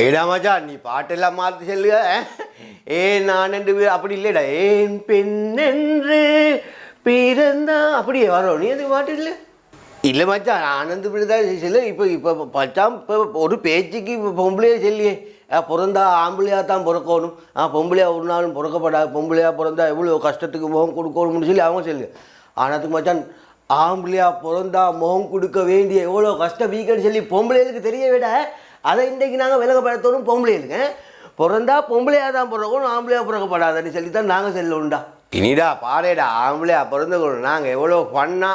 ஏடா மச்சான் நீ பாட்டெல்லாம் மாற்றி செல்லுக ஏ நான் என்று அப்படி இல்லைடா ஏன் பெண் என்று பிறந்தா அப்படியே வரும் நீ அது பாட்டு இல்லை இல்லை மச்சான் ஆனந்த பிள்ளைதான் செல்லு இப்போ இப்போ பச்சாம் இப்போ ஒரு பேச்சுக்கு இப்போ பொம்பளையே சொல்லியே ஆ, பிறந்தா ஆம்பளையா தான் பிறக்கணும் ஆ பொம்பளையா ஒரு நாளும் பிறக்கப்படாது பொம்பளையா பிறந்தா எவ்வளோ கஷ்டத்துக்கு முகம் கொடுக்கணும்னு சொல்லி அவங்க சொல்லு ஆனத்துக்கு மச்சான் ஆம்பளையா பிறந்தா முகம் கொடுக்க வேண்டிய எவ்வளோ கஷ்டம் வீக்கன்னு சொல்லி பொம்பளைகளுக்கு தெரிய விட அதை இன்றைக்கு நாங்கள் விலகப்படுத்தணும் பொம்பளைகளுக்கு பிறந்தா பொம்பளையாக தான் பிறக்கணும் ஆம்பளையா பிறக்கப்படாதுன்னு சொல்லி தான் நாங்கள் செல்லணும்டா இனிடா பாருடா ஆம்பளையா பிறந்துக்கணும் நாங்கள் எவ்வளோ பண்ணா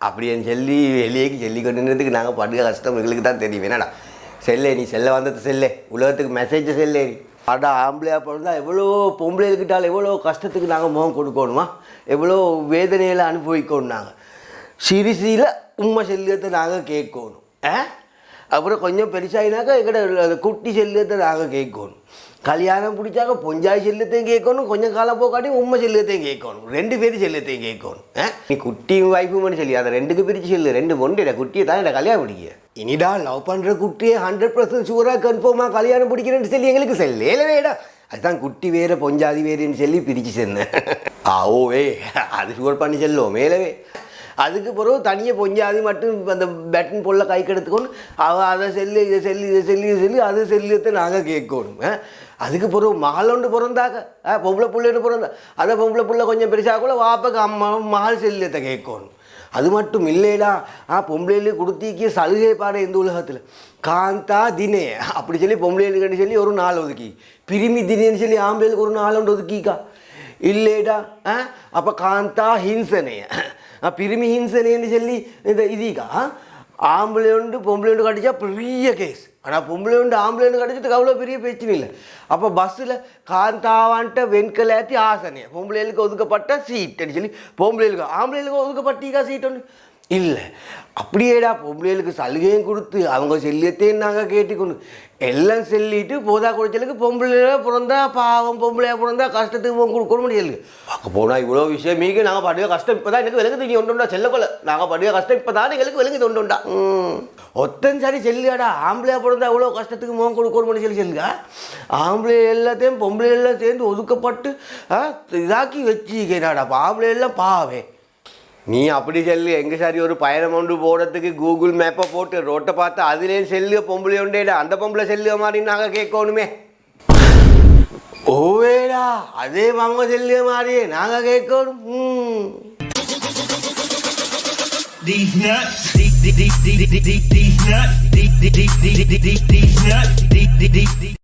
அப்படின்னு சொல்லி வெளியே சொல்லி கொண்டுன்றதுக்கு நாங்கள் படுக கஷ்டம் எங்களுக்கு தான் தெரியும். என்னடா? செல்லே நீ செல்ல வந்தது செல்லே. உலகத்துக்கு மெசேஜ் செல்லே நீ. அடா ஆம்பளையா பிறந்தா எவ்வளோ பொம்பளைகிட்டால் எவ்வளோ கஷ்டத்துக்கு நாங்கள் முகம் கொடுக்கணுமா? எவ்வளோ வேதனையில் அனுபவிக்கணும் நாங்கள் சிறுசியில் உண்மை செல்லியத்தை நாங்கள் கேட்கணும். ஆ? அப்புறம் கொஞ்சம் பெருசாகினாக்கா எங்கட குட்டி செல்லத்தை நாங்கள் கேட்கணும். கல்யாணம் பிடிச்சாக்க பொஞ்சாய் செல்லத்தையும் கேட்கணும் கொஞ்சம் காலம் போக்காட்டி உண்மை செல்லத்தையும் கேட்கணும். ரெண்டு பேரும் செல்லத்தையும் கேட்கணும் நீ குட்டியும் வைஃபும் சொல்லி அதை ரெண்டுக்கு பிரித்து செல்லு ரெண்டு பொண்டு குட்டியை தான் என்ன கல்யாணம் பிடிக்க. இனிடா லவ் பண்ணுற குட்டியை ஹண்ட்ரட் பர்சன்ட் ஷூராக கன்ஃபார்மாக கல்யாணம் பிடிக்கிறேன்னு சொல்லி எங்களுக்கு செல்லேலவேடா அதுதான் குட்டி வேற பொஞ்சாதி வேறுன்னு சொல்லி பிரித்து சென்னேன் ஆவோவே அது ஷூர் பண்ணி செல்லுவோம் மேலவே அதுக்கு பிறகு தனியாக பொஞ்சாதி மட்டும் அந்த பேட்டன் பொல்ல கை கெடுத்துக்கொண்டு அவள் அதை செல்லு இதை செல்லு இதை செல்லு இதை செல்லு அது செல்லியத்தை நாங்கள் கேட்கணும். அதுக்கு பிறகு மகளொண்டு பிறந்தாக்க ஆ, பொம்பளை பிள்ளைன்னு பிறந்தா அதை பொம்பளை பிள்ளை கொஞ்சம் பெருசாக கூட வாப்பக்கு அம்மா மகள் செல்லியத்தை கேட்கணும். அது மட்டும் இல்லைடா. ஆ பொம்பளையிலே கொடுத்திக்கு சலுகை பாட இந்த உலகத்தில். காந்தா தினே. அப்படி சொல்லி பொம்பளைகளுக்கு சொல்லி ஒரு நாள் ஒதுக்கி. பிரிமி தினேன்னு சொல்லி ஆம்பளைகளுக்கு ஒரு நாள் ஒன்று ஒதுக்கிக்கா. இல்லைடா. ஆ அப்போ காந்தா ஹிம்சனைய ஆ, பிரிமி ஹிம்சனைன்னு சொல்லி இந்த இதீக்கா ஆம்பளை உண்டு பொம்பளை உண்டு கடிச்சா பெரிய கேஸ் ஆனால் பொம்பளை உண்டு ஆம்பளை உண்டு கடிச்சதுக்கு அவ்வளோ பெரிய பிரச்சனை இல்லை அப்போ பஸ்ஸில் காந்தாவான்ட்ட வெண்கலாத்தி ஆசனை பொம்பளைகளுக்கு ஒதுக்கப்பட்ட சீட்டுன்னு சொல்லி பொம்பளைகளுக்கு ஆம்பளைகளுக்கு ஒதுக்கப்பட்டீங்க சீட் ஒன்று இல்லை. அப்படியேடா பொம்பளைகளுக்கு சலுகையும் கொடுத்து அவங்க செல்லியத்தையும் நாங்கள் கேட்டுக்கொண்டு. எல்லாம் செல்லிட்டு போதா குடிச்சலுக்கு பொம்பளையா பிறந்தா பாவம் பொம்பளையா பிறந்தா கஷ்டத்துக்கு கொடுக்க முடியல பார்க்க போனால் இவ்வளோ விஷயம் மீக நாங்கள் படுக கஷ்டம் இப்போ தான் எனக்கு விலங்கு நீ ஒன்றுண்டா செல்லக்கொள்ள நாங்கள் படுக கஷ்டம் இப்போ தான் எங்களுக்கு விலங்கு ஒன்றுண்டா ஒத்தன் சரி செல்லுடா ஆம்பளையா பிறந்தா இவ்வளோ கஷ்டத்துக்கு முகம் கொடுக்கணும்னு சொல்லி செல்லுங்க. ஆம்பளை எல்லாத்தையும் பொம்பளை எல்லாம் சேர்ந்து ஒதுக்கப்பட்டு ஆ, இதாக்கி வச்சுக்கிறாடா அப்போ ஆம்பளை எல்லாம் பாவே நீ அப்படி செல்லு எங்க சரி ஒரு பயணம் ஒன்று போகிறதுக்கு கூகுள் மேப்பை போட்டு ரோட்டை பார்த்து அதுலேயும் செல்லு பொம்பளை உண்டேடா அந்த பொம்பளை செல்லு மாதிரி நாங்கள் கேட்கணுமே ஓவேடா அதே அவங்க செல்லு மாதிரியே நாங்கள் கேட்கணும் ம். These nuts, these, these, these, these, these, nuts, these, these, these, these, these, nuts, these.